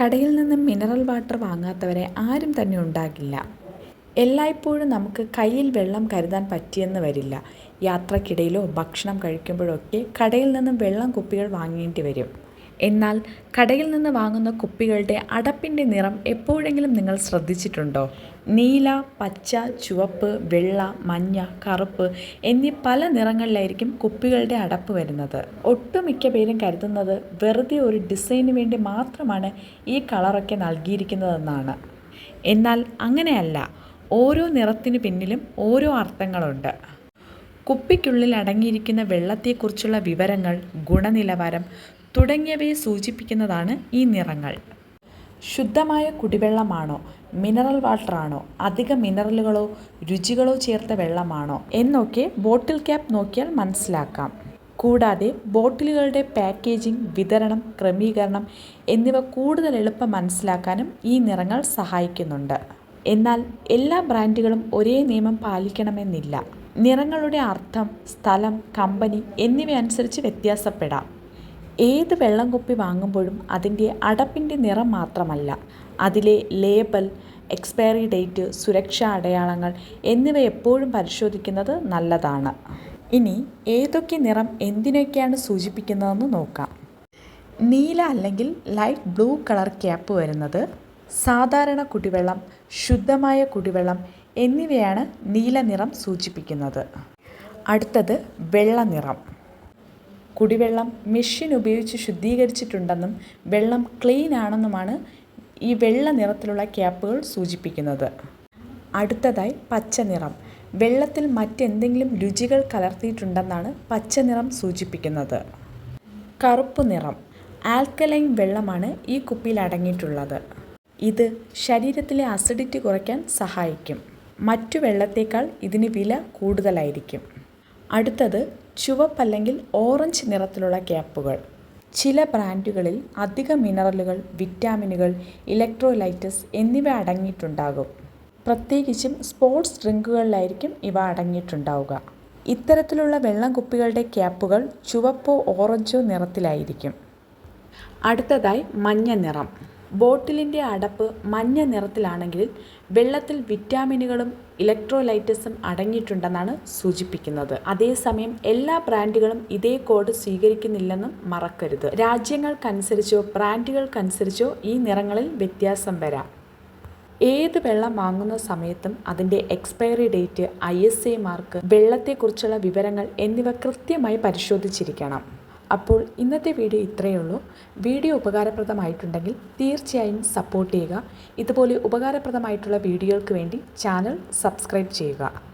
കടയിൽ നിന്നും mineral water വാങ്ങാത്തവരെ ആരും തന്നെ ഉണ്ടാകില്ല. എല്ലായ്പ്പോഴും നമുക്ക് കയ്യിൽ വെള്ളം കരുതാൻ പറ്റിയെന്ന് വരില്ല. യാത്രക്കിടയിലോ ഭക്ഷണം കഴിക്കുമ്പോഴൊക്കെ കടയിൽ നിന്നും വെള്ളം കുപ്പികൾ വാങ്ങേണ്ടി വരും. എന്നാൽ കടയിൽ നിന്ന് വാങ്ങുന്ന കുപ്പികളുടെ അടപ്പിന്റെ നിറം എപ്പോഴെങ്കിലും നിങ്ങൾ ശ്രദ്ധിച്ചിട്ടുണ്ടോ? നീല പച്ച ചുവപ്പ് വെള്ള മഞ്ഞ കറുപ്പ് എന്നീ പല നിറങ്ങളിലായിരിക്കും കുപ്പികളുടെ അടപ്പ് വരുന്നത്. ഒട്ടുമിക്ക പേരും കരുതുന്നത് വെറുതെ ഒരു ഡിസൈന് വേണ്ടി മാത്രമാണ് ഈ കളറൊക്കെ നൽകിയിരിക്കുന്നതെന്നാണ്. എന്നാൽ അങ്ങനെയല്ല. ഓരോ നിറത്തിനു പിന്നിലും ഓരോ അർത്ഥങ്ങളുണ്ട്. കുപ്പിക്കുള്ളിൽ അടങ്ങിയിരിക്കുന്ന വെള്ളത്തെക്കുറിച്ചുള്ള വിവരങ്ങൾ ഗുണനിലവാരം തുടങ്ങിയവയെ സൂചിപ്പിക്കുന്നതാണ് ഈ നിറങ്ങൾ. ശുദ്ധമായ കുടിവെള്ളമാണോ മിനറൽ വാട്ടറാണോ അധിക മിനറലുകളോ രുചികളോ ചേർത്ത വെള്ളമാണോ എന്നൊക്കെ ബോട്ടിൽ ക്യാപ് നോക്കിയാൽ മനസ്സിലാക്കാം. കൂടാതെ ബോട്ടിലുകളുടെ പാക്കേജിംഗ് വിതരണം ക്രമീകരണം എന്നിവ കൂടുതൽ എളുപ്പം മനസ്സിലാക്കാനും ഈ നിറങ്ങൾ സഹായിക്കുന്നുണ്ട്. എന്നാൽ എല്ലാ ബ്രാൻഡുകളും ഒരേ നിയമം പാലിക്കണമെന്നില്ല. നിറങ്ങളുടെ അർത്ഥം സ്ഥലം കമ്പനി എന്നിവയനുസരിച്ച് വ്യത്യാസപ്പെടാം. ഏത് വെള്ളം കുപ്പി വാങ്ങുമ്പോഴും അതിന്റെ അടപ്പിന്റെ നിറം മാത്രമല്ല അതിലെ ലേബൽ എക്സ്പയറി ഡേറ്റ് സുരക്ഷാ അടയാളങ്ങൾ എന്നിവ എപ്പോഴും പരിശോധിക്കുന്നത് നല്ലതാണ്. ഇനി ഏതൊക്കെ നിറം എന്തിനൊക്കെയാണ് സൂചിപ്പിക്കുന്നതെന്ന് നോക്കാം. നീല അല്ലെങ്കിൽ ലൈറ്റ് ബ്ലൂ കളർ ക്യാപ്പ് വരുന്നത് സാധാരണ കുടിവെള്ളം ശുദ്ധമായ കുടിവെള്ളം എന്നിവയാണ് നീല നിറം സൂചിപ്പിക്കുന്നത്. അടുത്തത് വെള്ള നിറം. കുടിവെള്ളം മെഷീൻ ഉപയോഗിച്ച് ശുദ്ധീകരിച്ചിട്ടുണ്ടെന്നും വെള്ളം ക്ലീൻ ആണെന്നുമാണ് ഈ വെള്ള നിറത്തിലുള്ള ക്യാപ്പുകൾ സൂചിപ്പിക്കുന്നത്. അടുത്തതായി പച്ച നിറം. വെള്ളത്തിൽ മറ്റെന്തെങ്കിലും രുചികൾ കലർത്തിയിട്ടുണ്ടെന്നാണ് പച്ച നിറം സൂചിപ്പിക്കുന്നത്. കറുപ്പ് നിറം. ആൽക്കലൈൻ വെള്ളമാണ് ഈ കുപ്പിയിൽ അടങ്ങിയിട്ടുള്ളത്. ഇത് ശരീരത്തിലെ അസിഡിറ്റി കുറയ്ക്കാൻ സഹായിക്കും. മറ്റു വെള്ളത്തേക്കാൾ ഇതിന് വില കൂടുതലായിരിക്കും. അടുത്തത് ചുവപ്പല്ലെങ്കിൽ ഓറഞ്ച് നിറത്തിലുള്ള ക്യാപ്പുകൾ. ചില ബ്രാൻഡുകളിൽ അധിക മിനറലുകൾ വിറ്റാമിനുകൾ ഇലക്ട്രോലൈറ്റസ് എന്നിവ അടങ്ങിയിട്ടുണ്ടാകും. പ്രത്യേകിച്ചും സ്പോർട്സ് ഡ്രിങ്കുകളിലായിരിക്കും ഇവ അടങ്ങിയിട്ടുണ്ടാവുക. ഇത്തരത്തിലുള്ള വെള്ളം കുപ്പികളുടെ ക്യാപ്പുകൾ ചുവപ്പോ ഓറഞ്ചോ നിറത്തിലായിരിക്കും. അടുത്തതായി മഞ്ഞ നിറം. ബോട്ടിലിന്റെ അടപ്പ് മഞ്ഞ നിറത്തിലാണെങ്കിൽ വെള്ളത്തിൽ വിറ്റാമിനുകളും ഇലക്ട്രോലൈറ്റസും അടങ്ങിയിട്ടുണ്ടെന്നാണ് സൂചിപ്പിക്കുന്നത്. അതേസമയം എല്ലാ ബ്രാൻഡുകളും ഇതേ കോഡ് സ്വീകരിക്കുന്നില്ലെന്നും മറക്കരുത്. രാജ്യങ്ങൾക്കനുസരിച്ചോ ബ്രാൻഡുകൾക്കനുസരിച്ചോ ഈ നിറങ്ങളിൽ വ്യത്യാസം വരാം. ഏത് വെള്ളം വാങ്ങുന്ന സമയത്തും അതിന്റെ expiry date I S A mark വെള്ളത്തെക്കുറിച്ചുള്ള വിവരങ്ങൾ എന്നിവ കൃത്യമായി പരിശോധിച്ചിരിക്കണം. അപ്പോൾ ഇന്നത്തെ വീഡിയോ ഇത്രയേ ഉള്ളൂ. വീഡിയോ ഉപകാരപ്രദമായിട്ടുണ്ടെങ്കിൽ തീർച്ചയായും സപ്പോർട്ട് ചെയ്യുക. ഇതുപോലെ ഉപകാരപ്രദമായിട്ടുള്ള വീഡിയോകൾക്ക് വേണ്ടി ചാനൽ സബ്സ്ക്രൈബ് ചെയ്യുക.